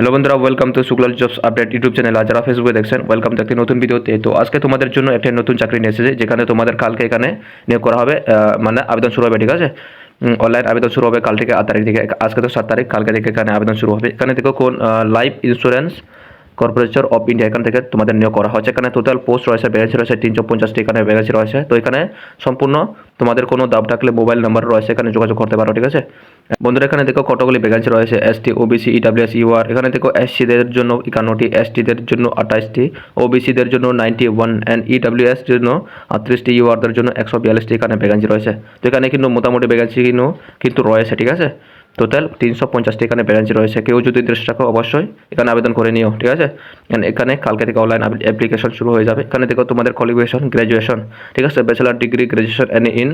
Hello বন্ধুরা welcome to শুক্লাল jobs update YouTube channel আর যারা ফেসবুকে দেখছেন ওয়েলকাম টু একটি নতুন ভিডিওতে। তো আজকে তোমাদের জন্য একটা নতুন চাকরি নিয়ে এসেছে, যেখানে তোমাদের কালকে এখানে নিয়োগ করা হবে মানে আবেদন শুরু হবে, ঠিক আছে? অনলাইন আবেদন শুরু হবে কাল থেকে আট তারিখ থেকে। আজকে তো সাত তারিখ, কালকে থেকে এখানে আবেদন শুরু হবে। এখানে দেখো কোন Life Insurance Corporation of India এখান থেকে তোমাদের নিয়োগ করা হচ্ছে এখানে টোটাল পোস্ট রয়েছে ভ্যাকেন্সি রয়েছে, তিনশো পঞ্চাশটি এখানে ভ্যাকেন্সি রয়েছে। তো এখানে সম্পূর্ণ তোমাদের কোনো দাব থাকলে মোবাইল নাম্বার রয়েছে, এখানে যোগাযোগ করতে পারো, ঠিক আছে? বন্ধুরা, এখানে দেখো কতগুলি ভ্যাকেন্সি রয়েছে এসটি ওবিসি ইডাব্লিউএস ইউআর এখানে দেখো এসসিদের জন্য একান্নটি এসটিদের জন্য আঠাশটি ওবিসিদের জন্য নাইনটি ওয়ান অ্যান্ড ইডাব্লিউএস জন্য আটত্রিশটি ইউআরদের জন্য একশো বিয়াল্লিশটি এখানে ভ্যাকেন্সি রয়েছে। তো এখানে কিন্তু মোটামুটি ভ্যাকেন্সি কিন্তু কিন্তু রয়েছে, ঠিক আছে? টোটাল তিনশো পঞ্চাশটি এখানে ভ্যাকেন্সি রয়েছে। কেউ যদি ইন্টারেস্ট রাখো অবশ্যই এখানে আবেদন করে নিও, ঠিক আছে? এখানে কালকে থেকে অনলাইন অ্যাপ্লিকেশন শুরু হয়ে যাবে। এখানে দেখো তোমাদের কোয়ালিফিকেশন গ্র্যাজুয়েশন ঠিক আছে? Bachelor degree graduation any in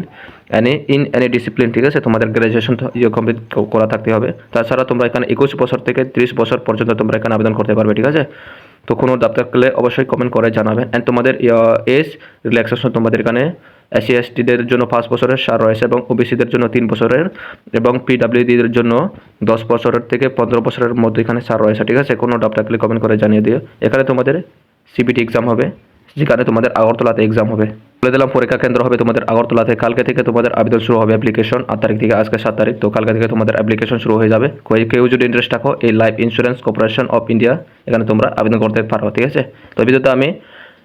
any in any discipline ঠিক আছে? তোমাদের গ্র্যাজুয়েশন কমপ্লিট করা থাকতে হবে। তাছাড়া তোমরা এখানে একুশ বছর থেকে ত্রিশ বছর পর্যন্ত তোমরা এখানে আবেদন করতে পারবে, ঠিক আছে? তো কোনো দাব থাকলে অবশ্যই কমেন্ট করে জানাবে। অ্যান্ড তোমাদের এজ রিল্যাক্সেশন তোমাদের এখানে এসসি এসটিদের জন্য পাঁচ বছরের সার রয়েছে এবং ওবিসিদের জন্য তিন বছরের এবং পিডাব্লিউডিদের জন্য দশ বছরের থেকে পনেরো বছরের মধ্যে এখানে সার রয়েছে, ঠিক আছে? কোনো ডাব থাকলে কমেন্ট করে জানিয়ে দিও। এখানে তোমাদের সিবিটি এক্সাম হবে, যেখানে তোমাদের আগরতলাতে এক্সাম হবে। বলে দিলাম, পরীক্ষা কেন্দ্র হবে তোমাদের আগরতলাতে। কালকে থেকে তোমাদের আবেদন শুরু হবে অ্যাপ্লিকেশন আট তারিখ থেকে আজকে সাত তারিখ। তো কালকে থেকে তোমাদের অ্যাপ্লিকেশন শুরু হয়ে যাবে। কেউ- কেউ যদি ইন্টারেস্ট রাখো এই Life Insurance Corporation of India এখানে তোমরা আবেদন করতে পারো, ঠিক আছে? তো ভিডিওতে আমি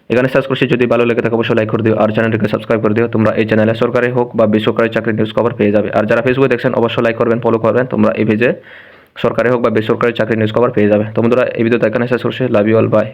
এখানে সার্চ করছি, যদি ভালো লেগে থাকে অবশ্যই লাইক করে দিও, আর চ্যানেলটিকে সাবস্ক্রাইব করে দিও। তোমরা এই চ্যানেলে সরকারি হোক বা বেসরকারি চাকরি নিউজ খবর পেয়ে যাবে। আর যারা ফেসবুকে দেখছেন, অবশ্যই লাইক করবেন ফলো করবেন। তোমরা এই পেজে সরকারি হোক বা বেসরকারি চাকরি নিউজ খবর পেয়ে যাবে। তোমরা এই ভিডিওতে এখানে শেষ করছি। Love you all by